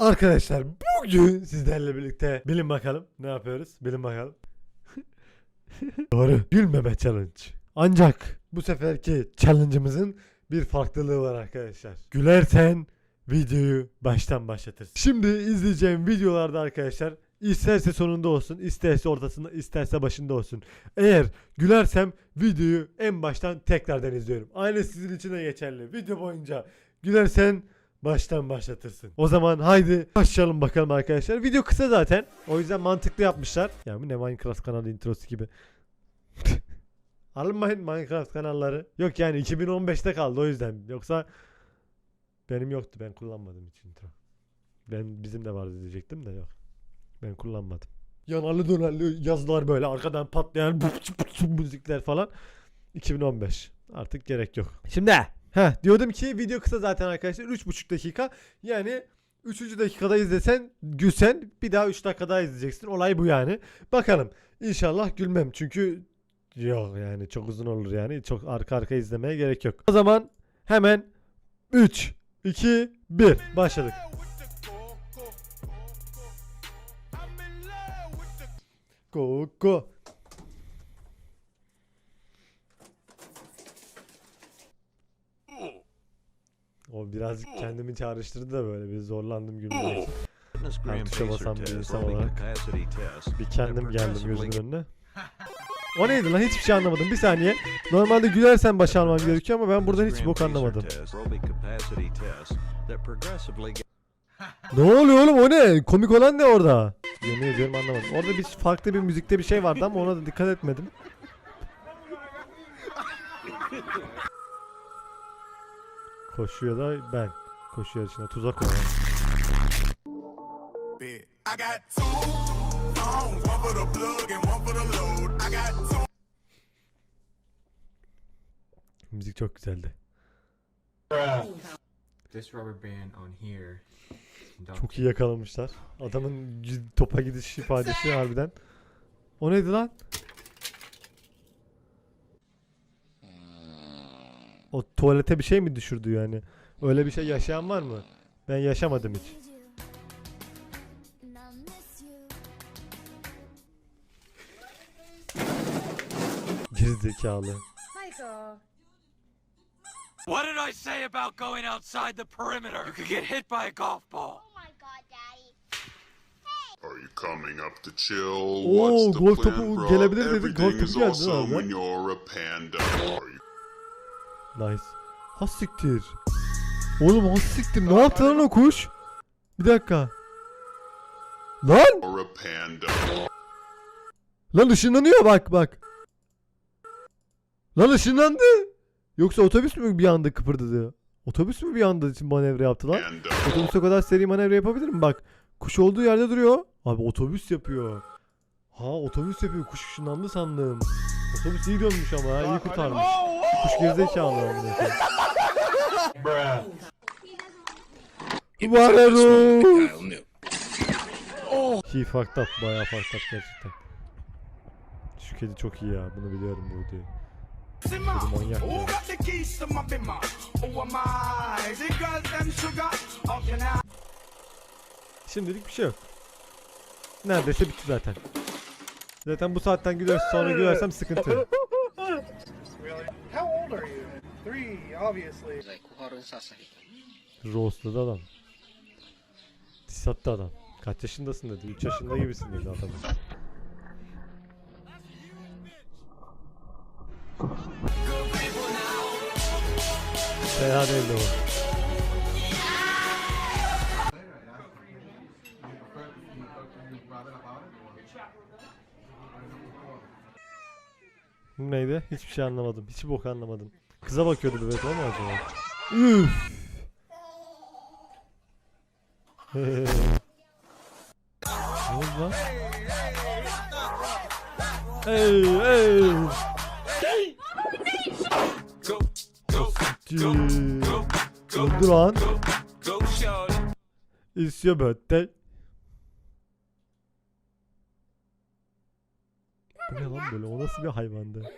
Arkadaşlar bugün sizlerle birlikte bilin bakalım ne yapıyoruz? Bilin bakalım. Doğru. Gülmeme challenge. Ancak bu seferki challenge'ımızın bir farklılığı var arkadaşlar. Gülersen videoyu baştan başlatırsın. Şimdi izleyeceğim videolarda arkadaşlar isterse sonunda olsun, isterse ortasında, isterse başında olsun. Eğer gülersem videoyu en baştan tekrardan izliyorum. Aynı sizin için de geçerli. Video boyunca gülersen baştan başlatırsın. O zaman haydi başlayalım bakalım arkadaşlar. Video kısa zaten. O yüzden mantıklı yapmışlar. Ya bu ne Minecraft kanalı introsu gibi. Alınmayın Minecraft kanalları. Yok yani 2015'te kaldı o yüzden. Yoksa benim yoktu. Ben kullanmadım hiç intro. Ben bizim de vardı diyecektim de yok. Ben kullanmadım. Yanalı dönerli yazılar böyle arkadan patlayan müzikler falan. 2015. Artık gerek yok. Şimdi Heh, diyordum ki video kısa zaten arkadaşlar 3,5 dakika. Yani 3. dakikada izlesen gülsen bir daha 3 dakika daha izleyeceksin. Olay bu yani. Bakalım. İnşallah gülmem. Çünkü yok yani çok uzun olur yani. Çok arka arka izlemeye gerek yok. O zaman hemen 3 2 1 başladık. Go O birazcık kendimi çağrıştırdı da böyle bir zorlandım gülmeye. Ben tuşa basan bir insan olarak Bir kendim geldim gözümün önüne. O neydi lan hiçbir şey anlamadım. Bir saniye. Normalde gülersen başa almam gerekiyor ama ben buradan hiç bok anlamadım. Ne oluyor oğlum o ne? Komik olan ne orada? Yemin ediyorum anlamadım. Orada bir farklı bir müzikte bir şey vardı ama ona da dikkat etmedim. Koşuyor da ben. Koşuyor içine tuzak var. Müzik çok güzeldi. This rubber band on here. Çok iyi yakalamışlar. Adamın topa gidiş ifadesi harbiden. O neydi lan? O tuvalete bir şey mi düşürdü yani? Öyle bir şey yaşayan var mı? Ben yaşamadım hiç. Gerizekalı. What did I say about going outside the perimeter? You could get hit by a golf ball. Oh my god, Daddy. Are you coming up to chill? Oo, What's the golf plan, topu bro? gelebilir dedik, golf topu is geldi awesome abi. when you're a panda. Are you Nice. Ha siktir. Oğlum ha siktir. Ne yaptı lan o kuş? Bir dakika. Lan! Lan ışınlanıyor bak bak. Lan ışınlandı. Yoksa otobüs mü bir anda kıpırdadı? Otobüs mü bir anda manevra yaptı lan? Otobüs o kadar seri manevra yapabilir mi? Bak kuş olduğu yerde duruyor. Abi otobüs yapıyor. Ha otobüs yapıyor. Kuş ışınlandı sandım. Otobüs iyi dönmüş ama ha, iyi kurtarmış. Kuş gerizekalı amına koyayım. Vararo. He fucked up. Bayağı fucked up gerçekten. Şu kedi çok iyi ya. Bunu biliyorum bu. Kedi manyak. Şimdilik bir şey yok. Neredeyse bitti zaten. Zaten bu saatten gülersin sonra gülersem sıkıntı. Really? How old are you? Three, obviously. Roastladı adam. Diss attı adam. Kaç yaşındasın dedi. 3 yaşında gibisin dedi adam. Fena değildi o. Neydi? Hiçbir şey anlamadım. Hiç bok anlamadım. Kıza bakıyordu bebek ama acaba. Üf. ne oldu lan? Go, go, Öldü lan. It's your birthday. Bu ne lan böyle? O nasıl bir hayvandı?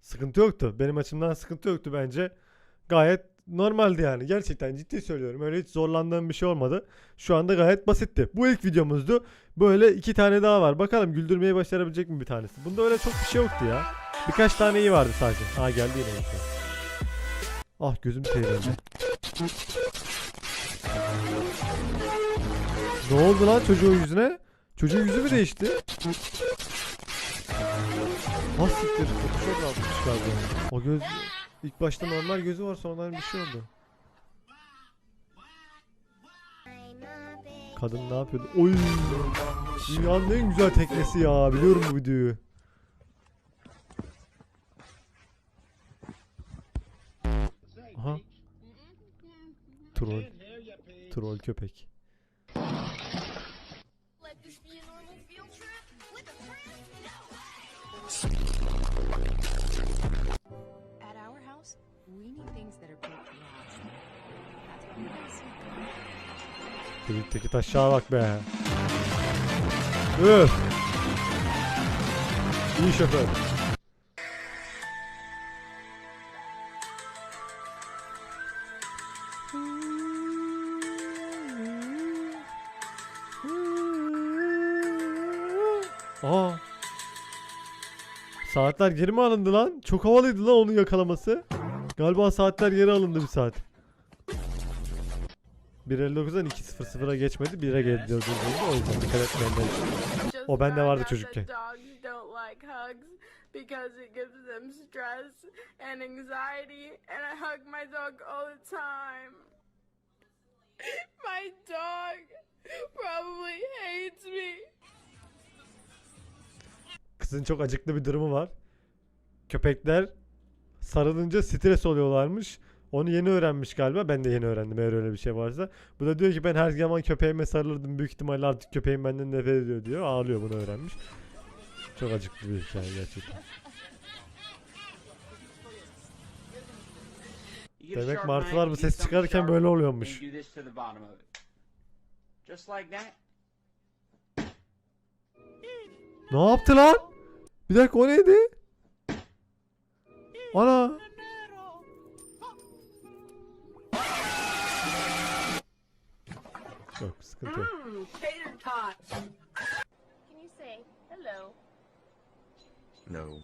Sıkıntı yoktu. Benim açımdan sıkıntı yoktu bence. Gayet normaldi yani. Gerçekten ciddi söylüyorum. Öyle hiç zorlandığım bir şey olmadı. Şu anda gayet basitti. Bu ilk videomuzdu. Böyle iki tane daha var. Bakalım güldürmeyi başarabilecek mi bir tanesi? Bunda öyle çok bir şey yoktu ya. Birkaç tane iyi vardı sadece. Ha geldi yine. bak. Ah gözüm seyrendi. Ne oldu lan çocuğun yüzüne? Çocuğun yüzü mü değişti? Ha siktir. Photoshop yapmış galiba. O göz ilk başta normal gözü var sonradan bir şey oldu. Kadın ne yapıyordu? Oy! Dünyanın en güzel teknesi ya. Biliyorum bu videoyu. Aha. Troll. Troll köpek. At our house, we need things that are built to last. That's why we Birlikteki taşağa bak be. Üf. İyi şoför. Saatler geri mi alındı lan? Çok havalıydı lan onun yakalaması. Galiba saatler geri alındı bir saat. 1.59'dan 2.00'a geçmedi. 1'e geri döndü. O yüzden dikkat etmeyen de- O bende vardı çocukken. Because it gives them stress and anxiety, and I hug my dog all the time. My dog probably hates me. Kızın çok acıklı bir durumu var. Köpekler sarılınca stres oluyorlarmış. Onu yeni öğrenmiş galiba. Ben de yeni öğrendim eğer öyle bir şey varsa. Bu da diyor ki ben her zaman köpeğime sarılırdım. Büyük ihtimalle artık köpeğim benden nefret ediyor diyor. Ağlıyor bunu öğrenmiş. Çok acıklı bir hikaye gerçekten. Demek martılar bu ses çıkarırken böyle oluyormuş. Ne yaptı lan? Bir dakika o neydi? Ana. Yok sıkıntı yok. Hello? No.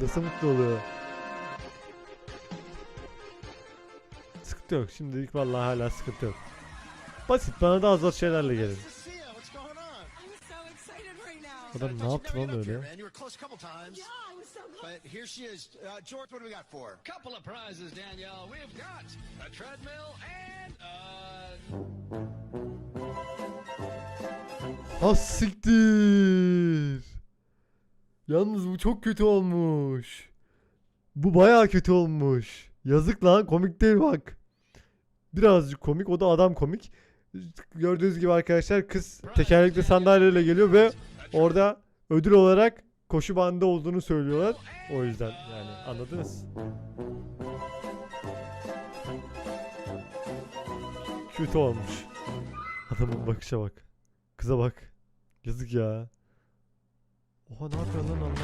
Nasıl mutlu oluyor? Sıkıntı yok. Şimdilik vallahi hala sıkıntı yok. Basit bana daha zor şeylerle gelin. Adam ne yaptı lan öyle? A. But here she is. Uh, George, what do we got for her? Couple of prizes, Danielle. We've got a treadmill and uh Ha siktir. Yalnız bu çok kötü olmuş. Bu bayağı kötü olmuş. Yazık lan komik değil bak. Birazcık komik o da adam komik. Gördüğünüz gibi arkadaşlar kız tekerlekli sandalyeyle geliyor ve orada ödül olarak koşu bandı olduğunu söylüyorlar. O yüzden yani anladınız. Kötü olmuş. Adamın bakışa bak. Kıza bak. Yazık ya. Oha ne yapıyor lan Allah'ım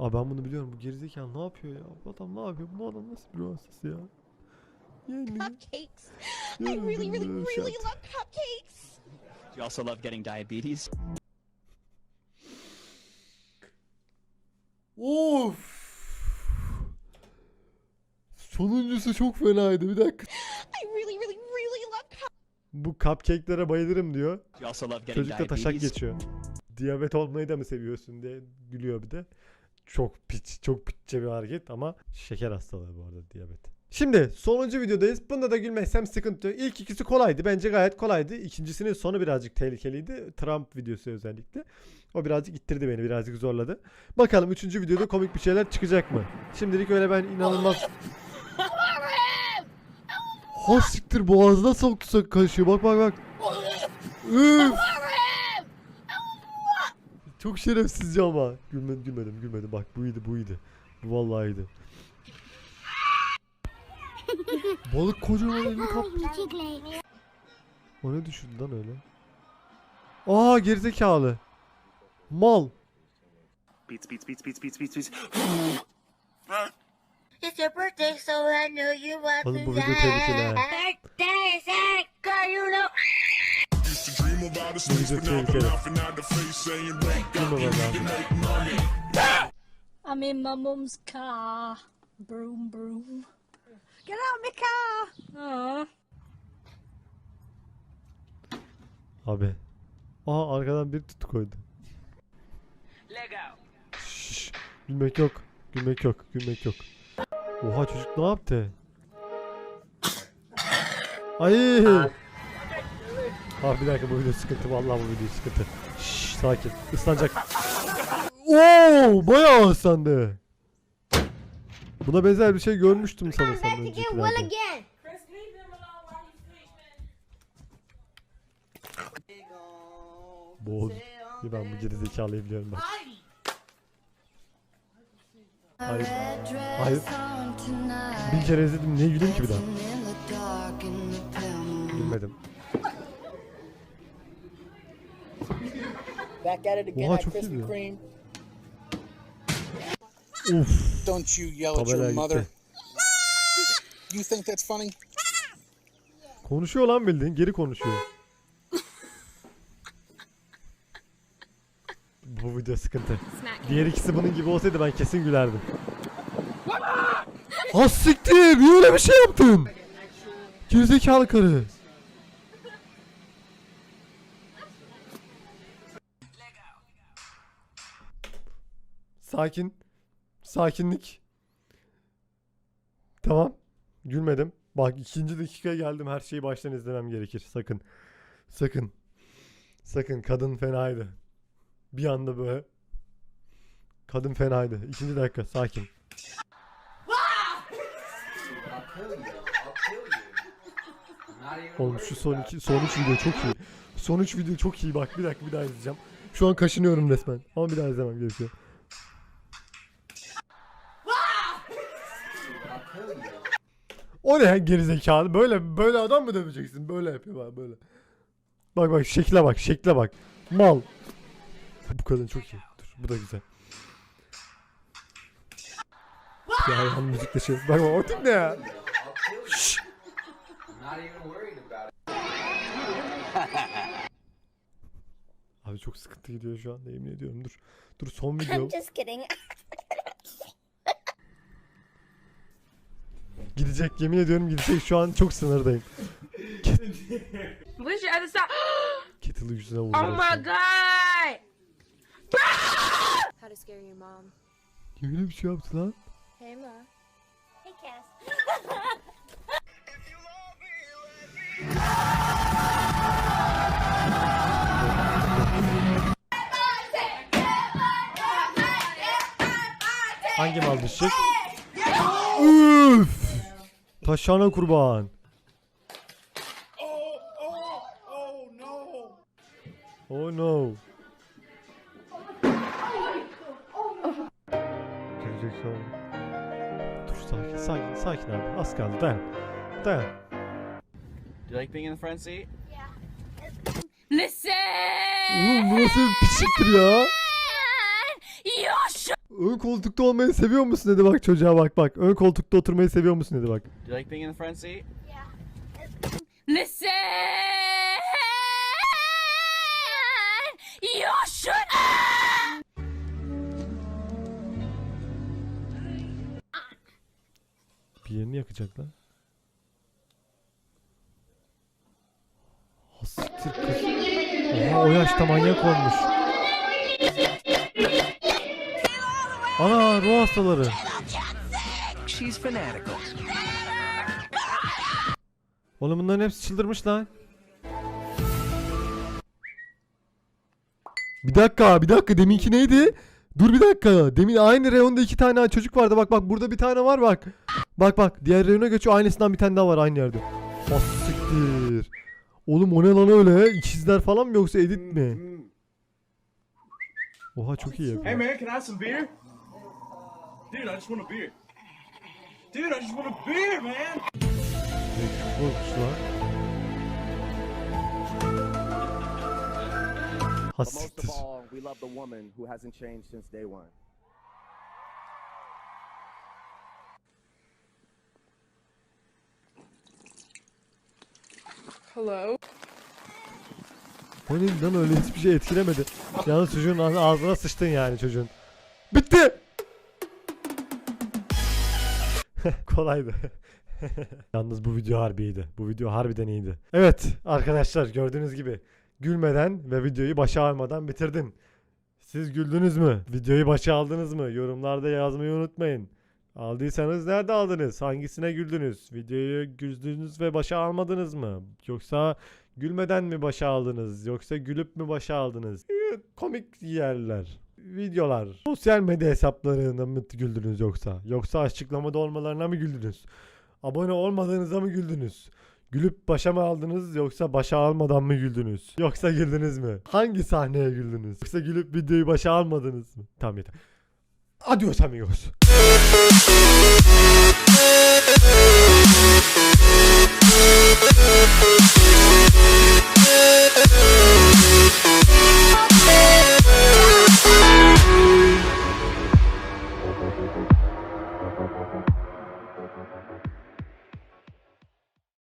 Abi ben bunu biliyorum. Bu gerizekalı ne yapıyor ya? Bu adam ne yapıyor? Bu adam nasıl bir ruh hastası ya? Yani. Cupcakes. I really, really, really love cupcakes. you also love getting diabetes. Of. Sonuncusu çok fenaydı. Bir dakika. I really, really, really love Bu cupcake'lere bayılırım diyor. You also love getting Çocuk da taşak diabetes. geçiyor. Diyabet olmayı da mı seviyorsun diye gülüyor bir de. Çok piç, çok piççe bir hareket ama şeker hastalığı bu arada diyabet. Şimdi sonuncu videodayız. Bunda da gülmezsem sıkıntı yok. İlk ikisi kolaydı. Bence gayet kolaydı. İkincisinin sonu birazcık tehlikeliydi. Trump videosu özellikle. O birazcık ittirdi beni. Birazcık zorladı. Bakalım üçüncü videoda komik bir şeyler çıkacak mı? Şimdilik öyle ben inanılmaz... Ha siktir boğazına soktu kaşığı. Bak bak bak. Üf. Çok şerefsizce ama. Gülmedim gülmedim gülmedim. Bak bu iyiydi bu iyiydi. Bu vallahi iyiydi. Balık kocaman elini kaptı. O ne düşündü lan öyle? Aa gerizekalı. Mal. Beats, beats, beats, beats, beats, beats, beats. It's your birthday, so I know you want Oğlum bu video tehlikeli ha. I'm in my mum's car. Broom, broom. Get out of my car. Aw. Abi. Aa arkadan bir tutu koydu. Şşş. Gülmek yok. Gülmek yok. Gülmek yok. Oha çocuk ne yaptı? Ay. Abi bir dakika bu video sıkıntı vallahi bu video sıkıntı. Şşş sakin. Islanacak. Oo bayağı ıslandı. Buna benzer bir şey görmüştüm sanırsam öncekilerde. again. Boğul. Bir ben bu gerizekalıyı biliyorum bak. Hayır. Hayır. Bir kere izledim niye güleyim ki bir daha? Gülmedim. Back at it again Oha at çok Krispy. Kreme. Uf. Don't you yell at Tabela your mother. gitti. You think that's funny? Konuşuyor lan bildiğin geri konuşuyor. Bu video sıkıntı. Diğer ikisi bunun gibi olsaydı ben kesin gülerdim. Has siktir! Niye öyle bir şey yaptın? Gerizekalı karı. Sakin. Sakinlik. Tamam. Gülmedim. Bak ikinci dakikaya geldim. Her şeyi baştan izlemem gerekir. Sakın. Sakın. Sakın. Kadın fenaydı. Bir anda böyle. Kadın fenaydı. İkinci dakika. Sakin. Oğlum şu son iki, son üç video çok iyi. Son üç video çok iyi. Bak bir dakika bir daha izleyeceğim. Şu an kaşınıyorum resmen. Ama bir daha izlemem gerekiyor. O ne gerizekalı? Böyle böyle adam mı döveceksin? Böyle yapıyor bak böyle. Bak bak şekle bak şekle bak. Mal. Bu kadın çok iyi. Dur bu da güzel. Ya yan müzikle şey. Bak bak o tip ne ya? Abi çok sıkıntı gidiyor şu anda yemin ediyorum. Dur. Dur son video. I'm just kidding. Gidecek yemin ediyorum gidecek. Şu an çok sınırdayım. Where's your other side? Kettle'ı yüzüne vurdu. Oh my god! How to scare your mom. Niye öyle bir şey yaptı lan? Hey, Ma. Hey, Cass. Hangi mal düşecek? Üf! Taşana kurban. Oh no. Gelecek şu an. Dur sakin sakin sakin abi. Az kaldı dayan. Dayan. Do you like being in the front seat? Listen! Oğlum bu nasıl bir piçliktir ya? Ön koltukta olmayı seviyor musun dedi bak çocuğa bak bak. Ön koltukta oturmayı seviyor musun dedi bak. Do you like being in the front seat? listen! You should Bir yerini yakacak lan. Kız. Oha o yaşta manyak olmuş. Ana ruh hastaları. Oğlum bunların hepsi çıldırmış lan. Bir dakika bir dakika deminki neydi? Dur bir dakika. Demin aynı reyonda iki tane çocuk vardı. Bak bak burada bir tane var bak. Bak bak diğer reyona geçiyor. Aynısından bir tane daha var aynı yerde. Ah siktir. Oğlum o ne lan öyle? İkizler falan mı yoksa edit mi? Oha çok iyi yapıyor. man, can I have some beer? Dude, I just want a beer. Dude, I just want a beer, man. Korkmuş lan. Ha siktir. we love the woman who hasn't changed since day one. Hello? O ne lan öyle hiçbir şey etkilemedi. Yalnız çocuğun ağzına sıçtın yani çocuğun. Bitti. Kolaydı. Yalnız bu video harbiydi. Bu video harbiden iyiydi. Evet arkadaşlar gördüğünüz gibi gülmeden ve videoyu başa almadan bitirdim. Siz güldünüz mü? Videoyu başa aldınız mı? Yorumlarda yazmayı unutmayın. Aldıysanız nerede aldınız? Hangisine güldünüz? Videoyu güldünüz ve başa almadınız mı? Yoksa gülmeden mi başa aldınız? Yoksa gülüp mü başa aldınız? Ee, Komik yerler videolar. Sosyal medya hesaplarına mı güldünüz yoksa? Yoksa açıklamada olmalarına mı güldünüz? Abone olmadığınıza mı güldünüz? Gülüp başa mı aldınız yoksa başa almadan mı güldünüz? Yoksa güldünüz mü? Hangi sahneye güldünüz? Yoksa gülüp videoyu başa almadınız mı? Tamam yeter. Adios amigos.